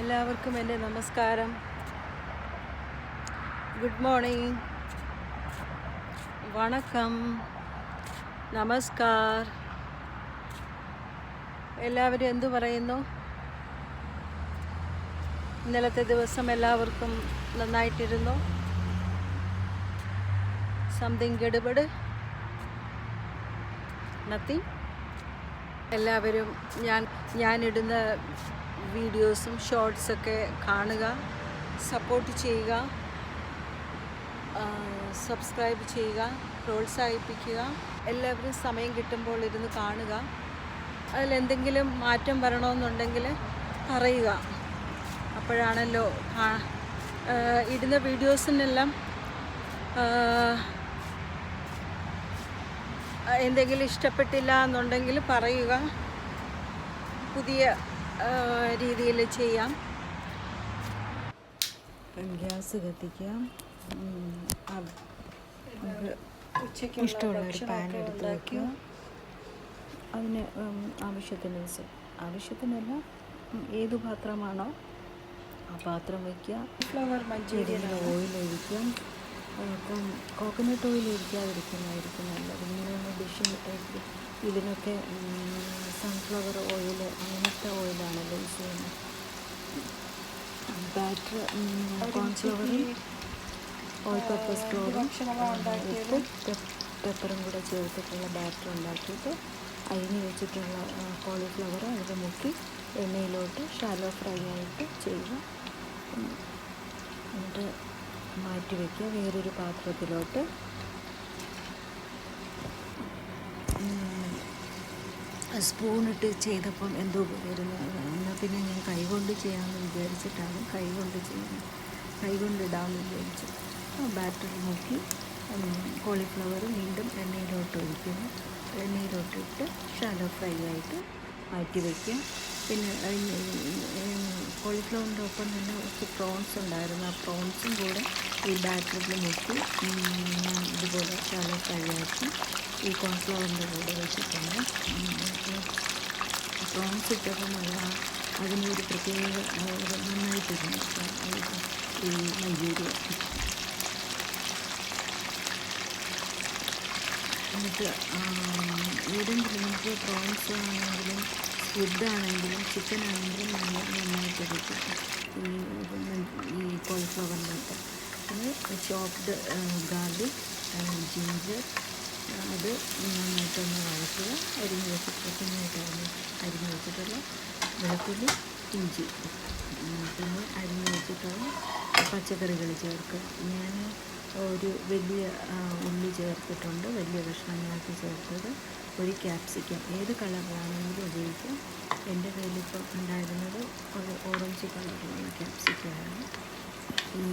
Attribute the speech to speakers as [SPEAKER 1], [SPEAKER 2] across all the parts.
[SPEAKER 1] എല്ലാവർക്കും എന്റെ നമസ്കാരം. ഗുഡ് മോർണിംഗ് വണക്കം. നമസ്കാർ. എല്ലാവരും എന്തു പറയുന്നു? ഇന്നലത്തെ ദിവസം എല്ലാവർക്കും നന്നായിട്ടിരുന്നു. സംതിങ് ഗഡുബഡ്. നത്തി എല്ലാവരും ഞാൻ ഞാനിടുന്ന വീഡിയോസും ഷോർട്സൊക്കെ കാണുക സപ്പോർട്ട് ചെയ്യുക സബ്സ്ക്രൈബ് ചെയ്യുക പ്രോത്സാഹിപ്പിക്കുക എല്ലാവരും സമയം കിട്ടുമ്പോൾ ഇരുന്ന് കാണുക അതിലെന്തെങ്കിലും മാറ്റം വരണമെന്നുണ്ടെങ്കിൽ പറയുക. അപ്പോഴാണല്ലോ ഇടുന്ന വീഡിയോസിനെല്ലാം എന്തെങ്കിലും ഇഷ്ടപ്പെട്ടില്ല എന്നുണ്ടെങ്കിൽ പറയുക. പുതിയ രീതിയിൽ ചെയ്യാം.
[SPEAKER 2] ഗ്യാസ് കത്തിക്കാം. ഇഷ്ടമുള്ള ഒരു പാൻ എടുത്ത് വയ്ക്കുക അതിന് ആവശ്യത്തിന് ആവശ്യത്തിനനുസരിച്ച് ആവശ്യത്തിനല്ല ഏത് പാത്രമാണോ ആ പാത്രം വയ്ക്കുക
[SPEAKER 1] ഫ്ലവർ മഞ്ചൂരിയൻ
[SPEAKER 2] ഓയിൽ ഒഴിക്കാം അപ്പം കോക്കനട്ട് ഓയിൽ ഒഴിക്കാതിരിക്കുന്നതായിരിക്കും നല്ലത് ഇങ്ങനെയൊന്ന് ഡിഷിന് ഇതിനൊക്കെ സൺഫ്ലവർ ഓയിൽ അങ്ങനത്തെ ഓയിലാണല്ലോ യൂസ് ചെയ്യുന്നത് ബാറ്റർ കോൺഫ്ലവറും ഓയിൽ പെപ്പർ സ്റ്റോറും പെപ്പറും കൂടെ ചേർത്തിട്ടുള്ള ബാറ്റർ ഉണ്ടാക്കിയിട്ട് അരിഞ്ഞ് വെച്ചിട്ടുള്ള കോളിഫ്ലവർ അതിൽ മുക്കി എണ്ണയിലോട്ട് ഷാലോ ഫ്രൈ ആയിട്ട് ചെയ്യുക. എന്നിട്ട് മാറ്റി വയ്ക്കുക വേറൊരു പാത്രത്തിലോട്ട്. സ്പൂണിട്ട് ചെയ്തപ്പം എന്തോ വരുന്നു. എന്നാൽ പിന്നെ ഞാൻ കൈകൊണ്ട് ചെയ്യാമെന്ന് വിചാരിച്ചിട്ടാണ് കൈകൊണ്ട് ചെയ്യുന്നത് കൈകൊണ്ട് ഇടാമെന്ന് വിചാരിച്ചു. ആ ബാറ്ററി മുക്കി കോളിഫ്ലവർ വീണ്ടും എണ്ണയിലോട്ട് ഒഴിക്കുന്നു. എണ്ണയിലോട്ടിട്ട് ഷാലോ ഫ്രൈ ആയിട്ട് മാറ്റി വയ്ക്കുക പിന്നെ കോളിഫ്ലവറിന്റെ ഒപ്പം തന്നെ കുറച്ച് പ്രോൺസ് ഉണ്ടായിരുന്നു. ആ പ്രോൺസും കൂടെ ഈ ബാറ്ററിൽ മുക്കി ഇതുപോലെ തല കഴിയാക്കി ഈ കോൺഫ്ലവറിന്റെ കൂടെ വെച്ചിട്ടുണ്ട്. പ്രോൺസ് ഇട്ടപ്പോൾ നല്ല അതിനൊരു പ്രത്യേക നന്നായിട്ടിരുന്നു ഈ മഞ്ചൂരിയ എന്നിട്ട് ഏതെങ്കിലും നമുക്ക് പ്രോൺസ് ആണെങ്കിലും സ്ക്വിഡ് ആണെങ്കിലും ചിക്കൻ ആണെങ്കിലും നല്ല നന്നായിട്ട് എടുക്കാം ഈ കോളിഫ്ലവറിനകത്ത് പിന്നെ ചോപ്ഡ് ഗാർലിക് ജിഞ്ചർ അത് നന്നായിട്ടൊന്ന് വഴറ്റുക. അരിഞ്ഞ് വെച്ചിട്ട് കുഞ്ഞായിട്ട് അരിഞ്ഞ് വെച്ചിട്ടുള്ള വെളുത്തുള്ളി ഇഞ്ചി. പിന്നെ അരിഞ്ഞ് വെച്ചിട്ടുള്ള പച്ചക്കറികൾ ചേർക്കുക. ഞാൻ ഒരു വലിയ ഉള്ളി ഉള്ളി ചേർത്തിട്ടുണ്ട്. വലിയ കഷ്ണങ്ങളാക്കി ചേർത്തത്. ഒരു ക്യാപ്സിക്കം. ഏത് കളറിലാണെങ്കിലും ഉപയോഗിക്കാം. എന്റെ കയ്യിലിപ്പോൾ ഉണ്ടായിരുന്നത് ഒരു ഓറഞ്ച് കളറിലുള്ള ക്യാപ്സിക്കമാണ്.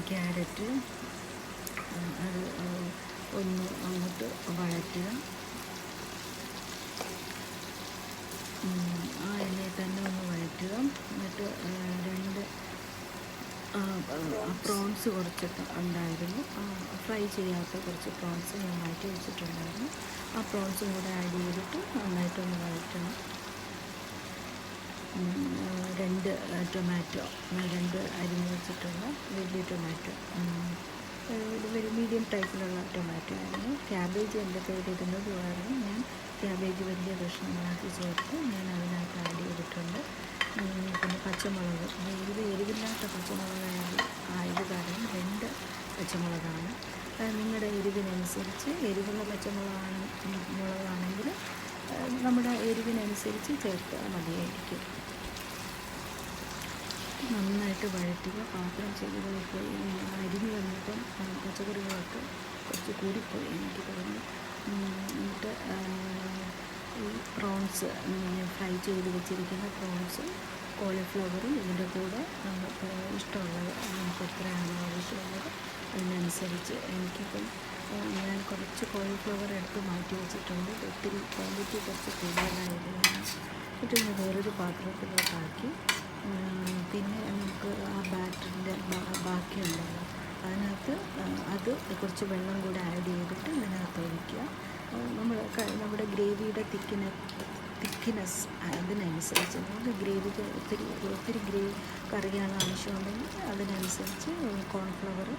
[SPEAKER 2] ക്യാരറ്റ് അത് ഒന്ന് അങ്ങോട്ട് വഴറ്റുക ഉം, ആ എണ്ണയിൽ തന്നെ ഒന്ന് വഴറ്റുക എന്നിട്ട് ആ, രണ്ട് പ്രോൺസ് കുറച്ച് ഉണ്ടായിരുന്നു. ഫ്രൈ ചെയ്യാത്ത കുറച്ച് പ്രോൺസ് ഞാൻ മാറ്റി വെച്ചിട്ടുണ്ടായിരുന്നു. ആ പ്രോൺസും കൂടെ ആഡ് ചെയ്തിട്ട് നന്നായിട്ടൊന്ന് വഴറ്റണം. രണ്ട് ടൊമാറ്റോ രണ്ട് അരിഞ്ഞ് വെച്ചിട്ടുള്ള വലിയ ടൊമാറ്റോ. ഇത് ഒരു മീഡിയം ടൈപ്പിലുള്ള ടൊമാറ്റോ ആയിരുന്നു. ക്യാബേജ് എന്റെ കയ്യിലിരുന്നത് കാരണം ഞാൻ ക്യാബേജ് വലിയ കഷ്ണങ്ങളാക്കി ചേർത്ത് ഞാൻ അതിനകത്ത് ആഡ് ചെയ്തിട്ടുണ്ട്. പിന്നെ പച്ചമുളക്. ഇത് എരിവില്ലാത്ത പച്ചമുളക് ആയത് കാരണം രണ്ട് പച്ചമുളകാണ്. നിങ്ങളുടെ എരിവിനനുസരിച്ച് എരിവുള്ള പച്ചമുളകാണ് മുളകാണെങ്കിൽ നമ്മുടെ എരിവിനനുസരിച്ച് ചേർത്താൽ മതിയായിരിക്കും. നന്നായിട്ട് വഴറ്റുക. പാത്രം പോയി അരിഞ്ഞ് വന്നപ്പം പച്ചക്കറികളൊക്കെ കുറച്ച് കൂടിപ്പോയി എനിക്ക് തോന്നുന്നു. എന്നിട്ട് ഈ പ്രോൺസ് ഫ്രൈ ചെയ്ത് വെച്ചിരിക്കുന്ന പ്രോൺസും കോളിഫ്ലവറും ഇതിന്റെ കൂടെ ഇഷ്ടമുള്ളത്. നമുക്ക് എത്രയാണ് ആവശ്യമുള്ളത് അതിനനുസരിച്ച് എനിക്കിപ്പം ഞാൻ കുറച്ച് കോളിഫ്ലവർ എടുത്ത് മാറ്റി വെച്ചിട്ടുണ്ട്. ഒത്തിരി ക്വാണ്ടിറ്റി കുറച്ച് കൂടുതലായിരുന്നു ഞാൻ വേറൊരു പാത്രത്തിലോട്ടാക്കി ഉം, പിന്നെ നമുക്ക് ആ ബാറ്ററിന്റെ ബാക്കിയുണ്ടല്ലോ. അതിനകത്ത് അത് കുറച്ച് വെള്ളം കൂടെ ആഡ് ചെയ്തിട്ട് ഇതിനകത്ത് ഒഴിക്കുക. നമ്മൾ നമ്മുടെ ഗ്രേവിയുടെ തിക്കിന് തിക്കിനെസ് അതിനനുസരിച്ച് നമുക്ക് ഗ്രേവിക്ക് ഒത്തിരി ഒത്തിരി ഗ്രേവി കറിയാണ് ആവശ്യമുണ്ടെങ്കിൽ അതിനനുസരിച്ച് കോൺഫ്ലവർ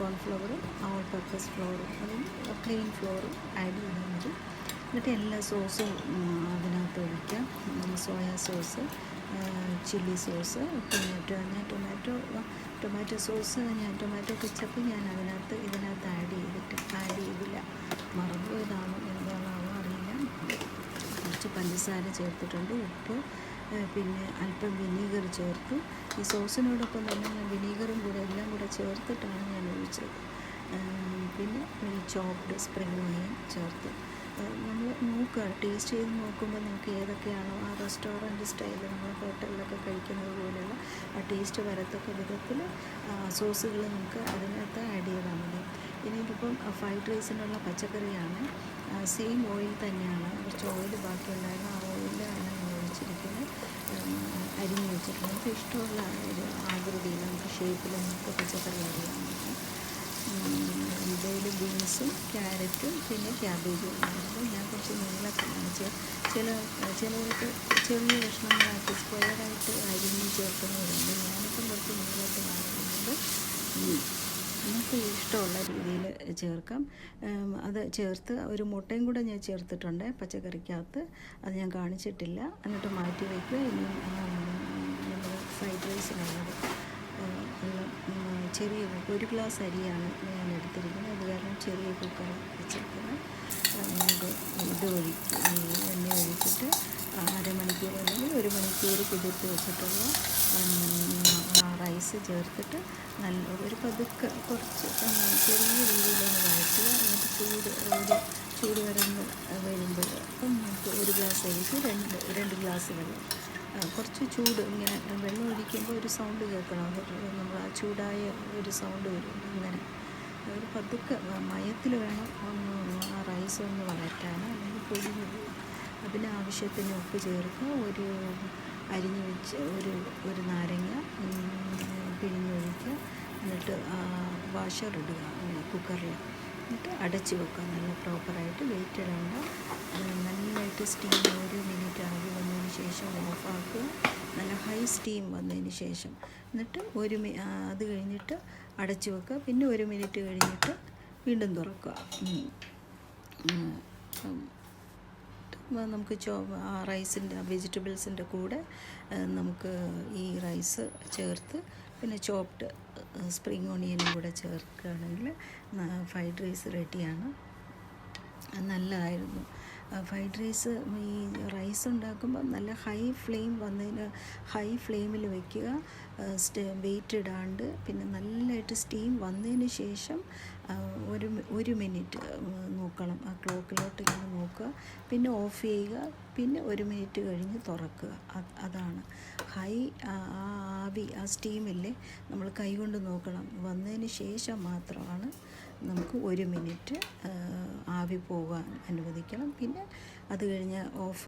[SPEAKER 2] കോൺഫ്ലവറും ഓൾ പർപ്പസ് ഫ്ലോറും അല്ലെങ്കിൽ പ്ലെയിൻ ഫ്ലോറും ആഡ് ചെയ്താൽ മതി. എന്നിട്ട് എല്ലാ സോസും അതിനകത്ത് ഒഴിക്കാം. സോയാ സോസ് ചില്ലി സോസ് പിന്നെ ടൊമാറ്റോ ടൊമാറ്റോ സോസ് ഞാൻ ടൊമാറ്റോ കെച്ചപ്പ് ഞാൻ അതിനകത്ത് ഇതിനകത്ത് ആഡ് ചെയ്തിട്ട് ആഡ് ചെയ്തില്ല. മറന്നുപോയതാണോ എന്താണോ അറിയില്ല. കുറച്ച് പഞ്ചസാര ചേർത്തിട്ടുണ്ട് ഉപ്പ് പിന്നെ അല്പം വിനീഗർ ചേർത്തു. ഈ സോസിനോടൊപ്പം തന്നെ ഞാൻ വിനീഗറും കൂടെ എല്ലാം കൂടെ ചേർത്തിട്ടാണ് ഞാൻ ഒഴിച്ചത്. പിന്നെ ഈ ചോപ്ഡ് സ്പ്രിംഗ് ഓണിയൻ ചേർത്ത്. നമ്മൾ നോക്കുക ടേസ്റ്റ് ചെയ്ത് നോക്കുമ്പോൾ നമുക്ക് ഏതൊക്കെയാണോ ആ റെസ്റ്റോറന്റ് സ്റ്റൈൽ നമ്മൾ ഹോട്ടലിലൊക്കെ കഴിക്കുന്നത് പോലെയുള്ള ആ ടേസ്റ്റ് വരത്തക്ക വിധത്തിൽ സോസുകൾ നമുക്ക് അതിനകത്ത് ആഡ് ചെയ്താൽ മതി. ഇനി ഇതിപ്പം ഫ്രൈഡ് റൈസിനുള്ള പച്ചക്കറിയാണ് സെയിം ഓയിൽ തന്നെയാണ് കുറച്ച് ഓയിൽ ബാക്കിയുണ്ടായിരുന്നു ആ ഓയിലാണ് നമ്മൾ ഒഴിച്ചിരിക്കുന്നത് അരിഞ്ഞ് വെച്ചിട്ടുണ്ട് നമുക്ക് ഇഷ്ടമുള്ള ഒരു ആകൃതിയിൽ നമുക്ക് ഷേപ്പിൽ നമുക്ക് പച്ചക്കറി അറിയാൻ ഇതിൽ ബീൻസും ക്യാരറ്റും പിന്നെ ക്യാബേജും ഉണ്ടായിരുന്നു. ഞാൻ കുറച്ച് നീളത്തിലാണ് കാണിച്ച് ചില ചിലവർക്ക് ചെറിയ കഷ്ണങ്ങളാക്കി സ്ക്വയറായിട്ട് അരിഞ്ഞ് ചേർക്കുന്നവരുണ്ട്. ഞാനിപ്പം കുറച്ച് നീളത്തിലാക്കുന്നത് നമുക്ക് ഇഷ്ടമുള്ള രീതിയിൽ ചേർക്കാം. അത് ചേർത്ത് ഒരു മുട്ടയും കൂടെ ഞാൻ ചേർത്തിട്ടുണ്ട് പച്ചക്കറിക്കകത്ത്. അത് ഞാൻ കാണിച്ചിട്ടില്ല. എന്നിട്ട് മാറ്റി വയ്ക്കുക. നമ്മൾ ഫ്രൈഡ് റൈസിനുള്ളത്. ചെറിയ ഒരു ഗ്ലാസ് അരിയാണ് ഞാൻ എടുത്തിരിക്കുന്നത്. അത് കാരണം ചെറിയ കുക്കർ വെച്ചിരിക്കുന്നത് നമുക്ക് ഇത് ഒഴിച്ച് എണ്ണ ഒഴിച്ചിട്ട് അരമണിക്കൂർ അല്ലെങ്കിൽ ഒരു മണിക്കൂർ കുതിർത്ത് വെച്ചിട്ടുള്ള റൈസ് ചേർത്തിട്ട് നല്ല ഒരു പതുക്കെ കുറച്ച് ചെറിയ രീതിയിലൊന്ന് വഴറ്റുക. എന്നിട്ട് ചൂട് ഒരു ചൂട് വരുമ്പോൾ അപ്പം ഒരു ഗ്ലാസ് അരിക്ക് രണ്ട് രണ്ട് ഗ്ലാസ് വെള്ളം. കുറച്ച് ചൂട് ഇങ്ങനെ വെള്ളം ഒഴിക്കുമ്പോൾ ഒരു സൗണ്ട് കേൾക്കണം. നമ്മൾ ആ ചൂടായ ഒരു സൗണ്ട് വരും. അങ്ങനെ. ഒരു പതുക്കെ മയത്തിൽ വേണം ഒന്ന് ആ റൈസ് ഒന്ന് വഴറ്റാൻ. അല്ലെങ്കിൽ പൊടി അതിനാവശ്യത്തിന് ഉപ്പ് ചേർക്കുക. ഒരു അരിഞ്ഞു വെച്ച് ഒരു ഒരു നാരങ്ങ പിഴിഞ്ഞൊഴിക്കുക. എന്നിട്ട് വാഷർ ഇടുക. കുക്കറിൽ എന്നിട്ട് അടച്ച് വെക്കുക. നല്ല പ്രോപ്പറായിട്ട് വെയിറ്റ് ഇടേണ്ട. നന്നായിട്ട് സ്റ്റീം ഒരു മിനിറ്റ് ആവി വന്നതിന് ശേഷം ഓഫാക്കുക നല്ല ഹൈ സ്റ്റീം വന്നതിന് ശേഷം എന്നിട്ട് ഒരു അത് കഴിഞ്ഞിട്ട് അടച്ചു വെക്കുക. പിന്നെ ഒരു മിനിറ്റ് കഴിഞ്ഞിട്ട് വീണ്ടും തുറക്കുക. നമുക്ക് ചോ റൈസിന്റെ വെജിറ്റബിൾസിന്റെ കൂടെ നമുക്ക് ഈ റൈസ് ചേർത്ത് പിന്നെ ചോപ്ഡ് സ്പ്രിങ് ഓണിയനും കൂടെ ചേർക്കുകയാണെങ്കിൽ ഫ്രൈഡ് റൈസ് റെഡിയാണ് നല്ലതായിരുന്നു. ഫ്രൈഡ് റൈസ് ഈ റൈസ് ഉണ്ടാക്കുമ്പോൾ നല്ല ഹൈ ഫ്ലെയിം വന്നതിന് ഹൈ ഫ്ലെയിമിൽ വയ്ക്കുക സ്റ്റേ വെയിറ്റ് ഇടാണ്ട് പിന്നെ നല്ലതായിട്ട് സ്റ്റീം വന്നതിന് ശേഷം ഒരു ഒരു മിനിറ്റ് നോക്കണം. ആ ക്ലോക്കിലോട്ട് ഇങ്ങനെ നോക്കുക. പിന്നെ ഓഫ് ചെയ്യുക. പിന്നെ ഒരു മിനിറ്റ് കഴിഞ്ഞ് തുറക്കുക. അതാണ്. ഹൈ ആ ആവി ആ സ്റ്റീമില്ലേ നമ്മൾ കൈകൊണ്ട് നോക്കണം. വന്നതിന് ശേഷം മാത്രമാണ് നമുക്ക് ഒരു മിനിറ്റ് ആവി പോകാൻ അനുവദിക്കണം. പിന്നെ അത് കഴിഞ്ഞ് ഓഫ്